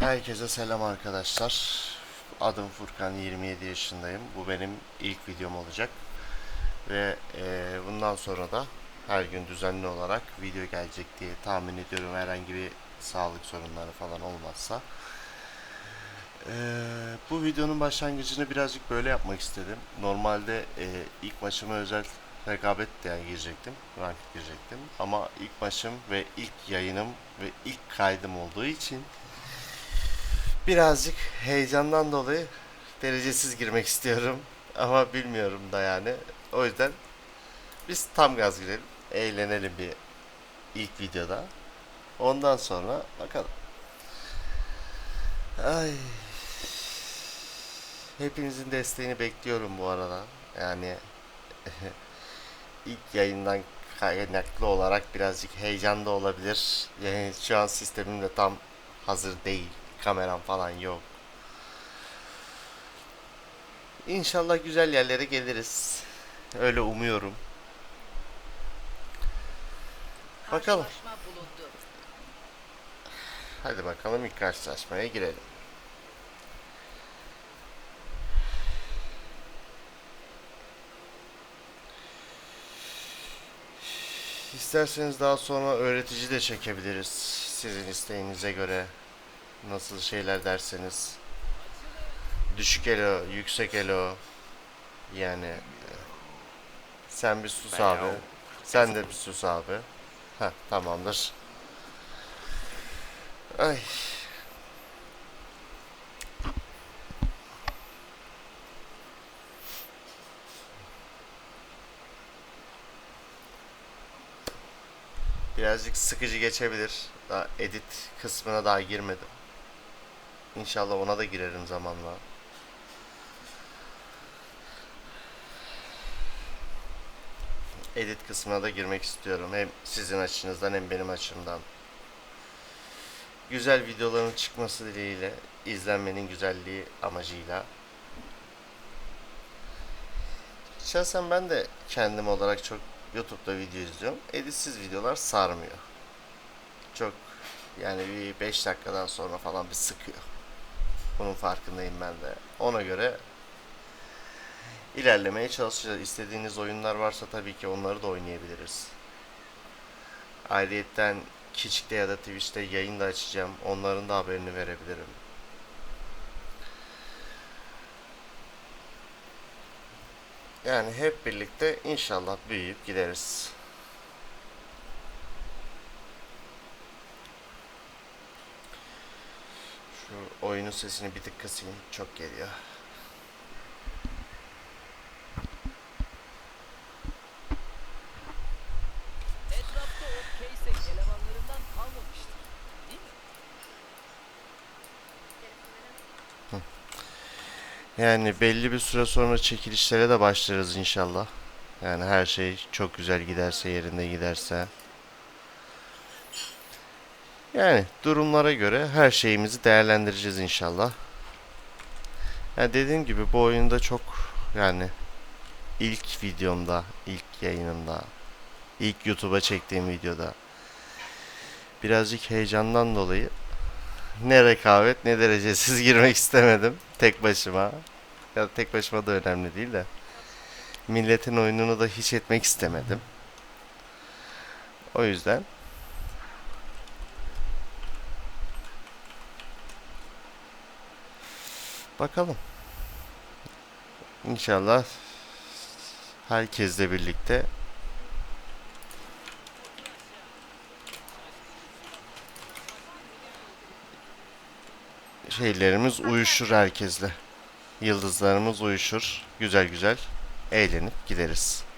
Herkese selam arkadaşlar. Adım Furkan, 27 yaşındayım. Bu benim ilk videom olacak. Ve e, bundan sonra da her gün düzenli olarak video gelecek diye tahmin ediyorum. Herhangi bir sağlık sorunları falan olmazsa. E, bu videonun başlangıcını birazcık böyle yapmak istedim. Normalde e, ilk maçıma özel rekabet diye girecektim. Rank girecektim. Ama ilk maçım ve ilk yayınım ve ilk kaydım olduğu için birazcık heyecandan dolayı derecesiz girmek istiyorum. Ama bilmiyorum da yani. O yüzden biz tam gaz girelim. Eğlenelim bir ilk videoda. Ondan sonra bakalım. Ay. Hepinizin desteğini bekliyorum bu arada. Yani ilk yayından kaynaklı olarak birazcık heyecan da olabilir. Yani şu an sistemim de tam hazır değil. Kameram falan yok. İnşallah güzel yerlere geliriz. Öyle umuyorum. Bakalım. Hadi bakalım ilk karşılaşmaya girelim. İsterseniz daha sonra öğretici de çekebiliriz. Sizin isteğinize göre nasıl şeyler derseniz. Düşük elo, yüksek elo. Yani e, sen bir sus abi. Sen de bir sus abi. Heh, tamamdır. Ay. Birazcık sıkıcı geçebilir. Daha edit kısmına daha girmedim. İnşallah ona da girerim zamanla. Edit kısmına da girmek istiyorum. Hem sizin açınızdan hem benim açımdan güzel videoların çıkması dileğiyle izlenmenin güzelliği amacıyla şahsen ben de kendim olarak çok YouTube'da video izliyorum. Editsiz videolar sarmıyor. Çok yani bir 5 dakikadan sonra falan bir sıkıyor. Bunun farkındayım ben de. Ona göre ilerlemeye çalışacağız. İstediğiniz oyunlar varsa tabii ki onları da oynayabiliriz. Ayrıyetten Kiçik'te ya da Twitch'te yayın da açacağım. Onların da haberini verebilirim. Yani hep birlikte inşallah büyüyüp gideriz. Şu oyunun sesini bir tık kısayım. Çok geliyor. Yani belli bir süre sonra çekilişlere de başlarız inşallah. Yani her şey çok güzel giderse, yerinde giderse. Yani durumlara göre her şeyimizi değerlendireceğiz inşallah. Ya dediğim gibi bu oyunda çok yani ilk videomda, ilk yayınımda, ilk YouTube'a çektiğim videoda birazcık heyecandan dolayı ne rekabet ne derecesiz girmek istemedim tek başıma. Ya tek başıma da önemli değil de. Milletin oyununu da hiç etmek istemedim. O yüzden bakalım. İnşallah herkesle birlikte şeylerimiz uyuşur herkesle. Yıldızlarımız uyuşur. Güzel güzel eğlenip gideriz.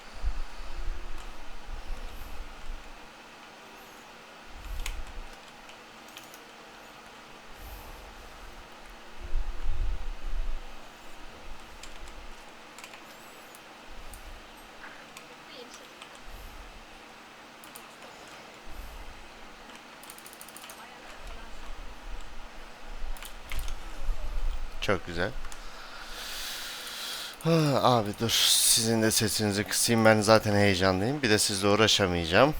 Çok güzel. Ah, abi dur sizin de sesinizi kısayım ben zaten heyecanlıyım. Bir de sizle uğraşamayacağım.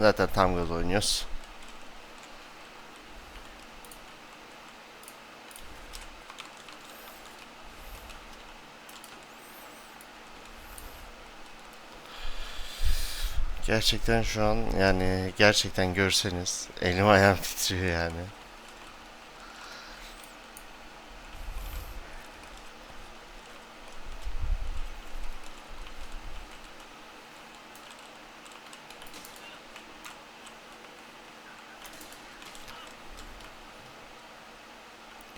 Zaten tam gaz oynuyoruz. Gerçekten şu an yani gerçekten görseniz elim ayağım titriyor yani.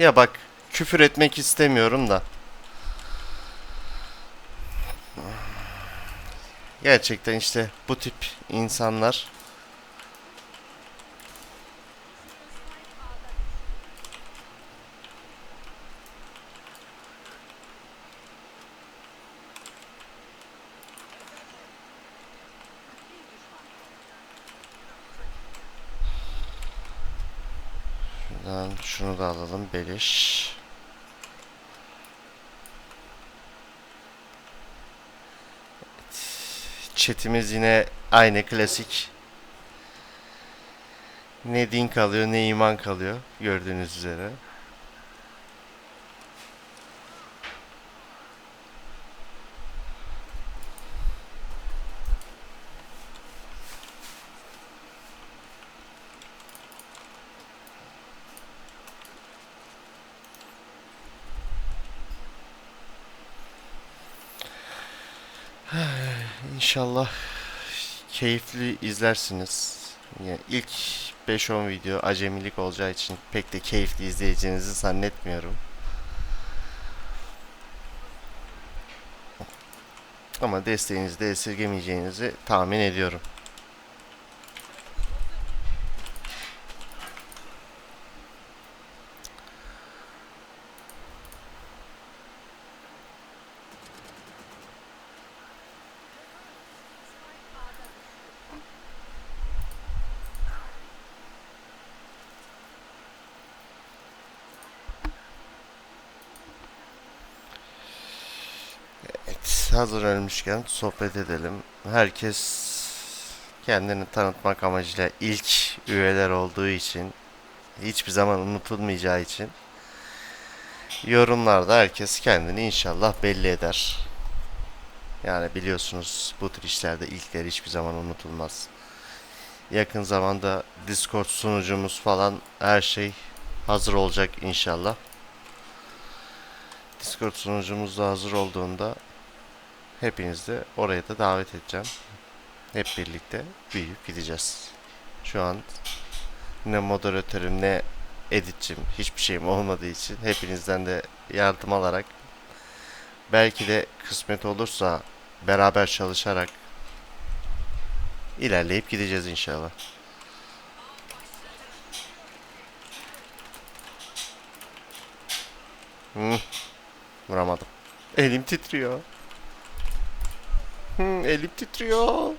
Ya bak küfür etmek istemiyorum da. Gerçekten işte bu tip insanlar alalım beleş. Chatimiz yine aynı klasik. Ne din kalıyor ne iman kalıyor gördüğünüz üzere. İnşallah keyifli izlersiniz. Yani ilk 5-10 video acemilik olacağı için pek de keyifli izleyeceğinizi zannetmiyorum. Ama desteğinizi de esirgemeyeceğinizi tahmin ediyorum. Hazır ölmüşken sohbet edelim. Herkes kendini tanıtmak amacıyla ilk üyeler olduğu için, hiçbir zaman unutulmayacağı için yorumlarda herkes kendini inşallah belli eder. Yani biliyorsunuz bu tür işlerde ilkler hiçbir zaman unutulmaz. Yakın zamanda Discord sunucumuz falan her şey hazır olacak inşallah. Discord sunucumuz da hazır olduğunda hepinizi de oraya da davet edeceğim. Hep birlikte büyüyüp gideceğiz. Şu an ne moderatörüm ne editçim hiçbir şeyim olmadığı için hepinizden de yardım alarak belki de kısmet olursa beraber çalışarak ilerleyip gideceğiz inşallah. Hı, vuramadım. Elim titriyor. Hı, elim titriyor.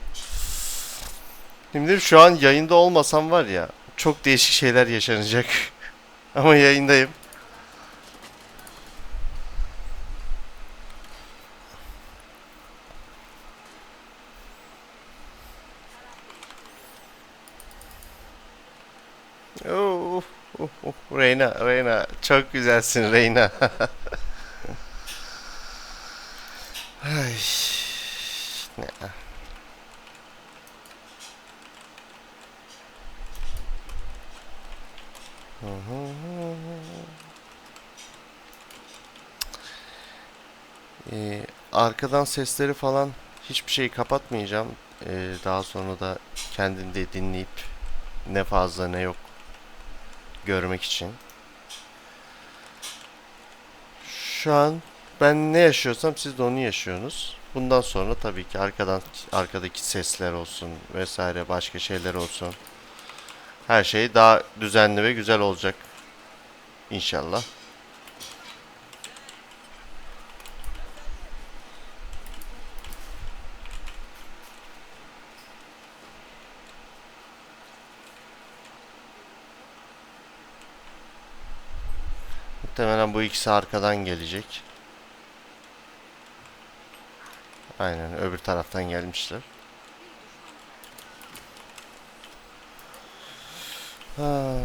Şimdi şu an yayında olmasam var ya çok değişik şeyler yaşanacak. Ama yayındayım. Oh, oh, oh, Reyna, Reyna. Çok güzelsin Reyna. Ay. Ne? Ee, arkadan sesleri falan hiçbir şeyi kapatmayacağım. Ee, daha sonra da kendinde dinleyip ne fazla ne yok görmek için. Şu an ben ne yaşıyorsam siz de onu yaşıyorsunuz. Bundan sonra tabii ki arkadan arkadaki sesler olsun vesaire başka şeyler olsun. Her şey daha düzenli ve güzel olacak. İnşallah. Muhtemelen bu ikisi arkadan gelecek. Aynen öbür taraftan gelmişler. Ay.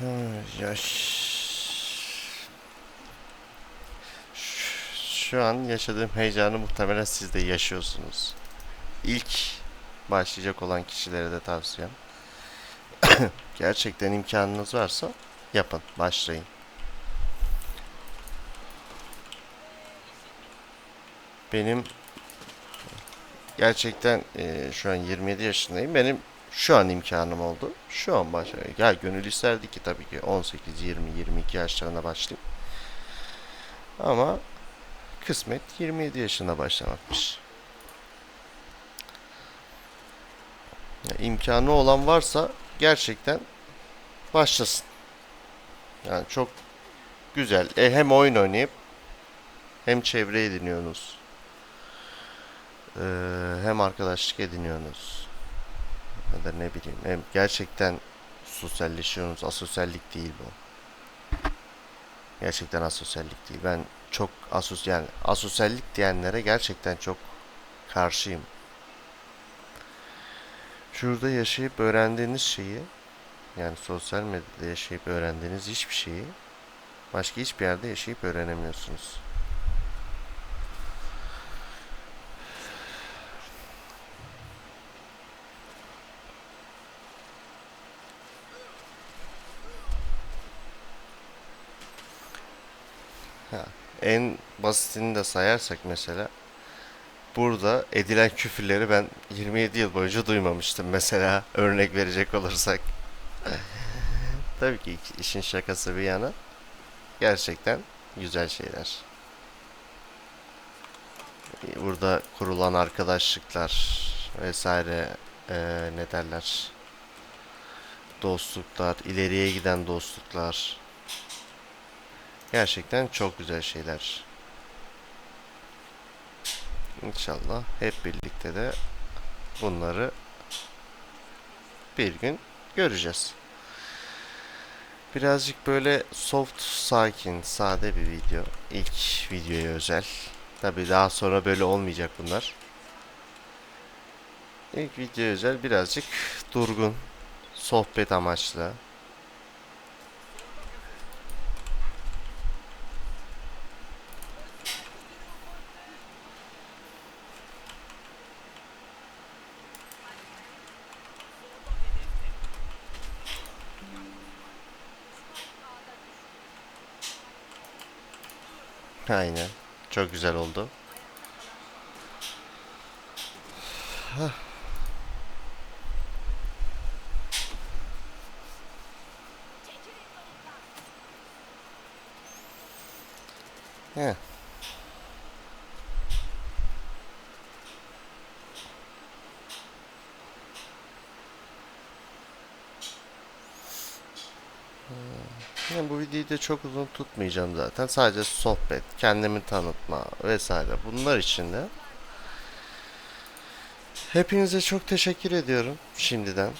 Ay, yaş. Şu an yaşadığım heyecanı muhtemelen siz de yaşıyorsunuz. İlk başlayacak olan kişilere de tavsiyem. Gerçekten imkanınız varsa yapın, başlayın. Benim gerçekten eee, şu an 27 yaşındayım. Benim şu an imkanım oldu. Şu an başlayayım. Ya gönül isterdi ki tabii ki 18, 20, 22 yaşlarında başlayayım. Ama kısmet 27 yaşında başlamakmış. Ya, imkanı olan varsa gerçekten başlasın. Yani çok güzel. E, hem oyun oynayıp hem çevre ediniyorsunuz. Ee, hem arkadaşlık ediniyorsunuz. Ya da ne bileyim hem gerçekten sosyalleşiyorsunuz. Asosyallik değil bu. Gerçekten asosyallik değil. Ben çok asos yani asosyallik diyenlere gerçekten çok karşıyım. Şurada yaşayıp öğrendiğiniz şeyi yani sosyal medyada yaşayıp öğrendiğiniz hiçbir şeyi başka hiçbir yerde yaşayıp öğrenemiyorsunuz. Ha, en basitini de sayarsak mesela burada edilen küfürleri ben 27 yıl boyunca duymamıştım mesela örnek verecek olursak. Tabii ki işin şakası bir yana gerçekten güzel şeyler. Burada kurulan arkadaşlıklar vesaire eee, ne derler dostluklar, ileriye giden dostluklar gerçekten çok güzel şeyler. İnşallah hep birlikte de bunları bir gün göreceğiz. Birazcık böyle soft, sakin, sade bir video. İlk videoya özel. Tabi daha sonra böyle olmayacak bunlar. İlk videoya özel birazcık durgun, sohbet amaçlı. Aynen. Çok güzel oldu. Hah. Heh. Yani bu videoyu da çok uzun tutmayacağım zaten. Sadece sohbet, kendimi tanıtma vesaire. Bunlar için de hepinize çok teşekkür ediyorum şimdiden.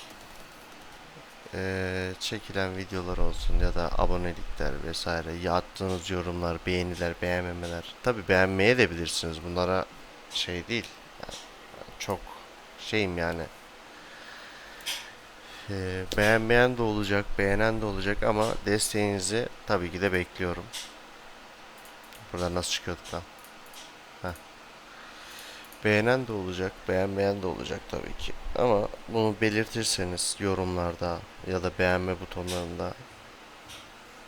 Ee, çekilen videolar olsun ya da abonelikler vesaire, ya attığınız yorumlar, beğeniler, beğenmemeler. Tabi beğenmeye de bilirsiniz. Bunlara şey değil. Yani çok şeyim yani. Ee, beğenmeyen de olacak, beğenen de olacak ama desteğinizi tabii ki de bekliyorum. Burada nasıl çıkıyorduk lan? Heh. Beğenen de olacak, beğenmeyen de olacak tabii ki. Ama bunu belirtirseniz yorumlarda ya da beğenme butonlarında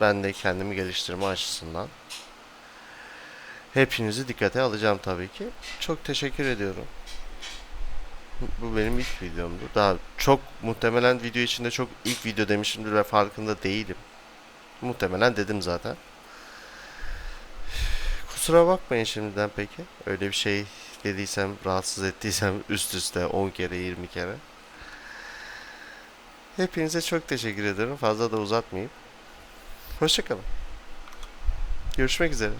ben de kendimi geliştirme açısından hepinizi dikkate alacağım tabii ki. Çok teşekkür ediyorum. Bu benim ilk videomdu. Daha çok muhtemelen video içinde çok ilk video demişimdir ve farkında değilim. Muhtemelen dedim zaten. Kusura bakmayın şimdiden peki. Öyle bir şey dediysem, rahatsız ettiysem üst üste 10 kere 20 kere. Hepinize çok teşekkür ederim. Fazla da uzatmayayım. Hoşçakalın. Görüşmek üzere.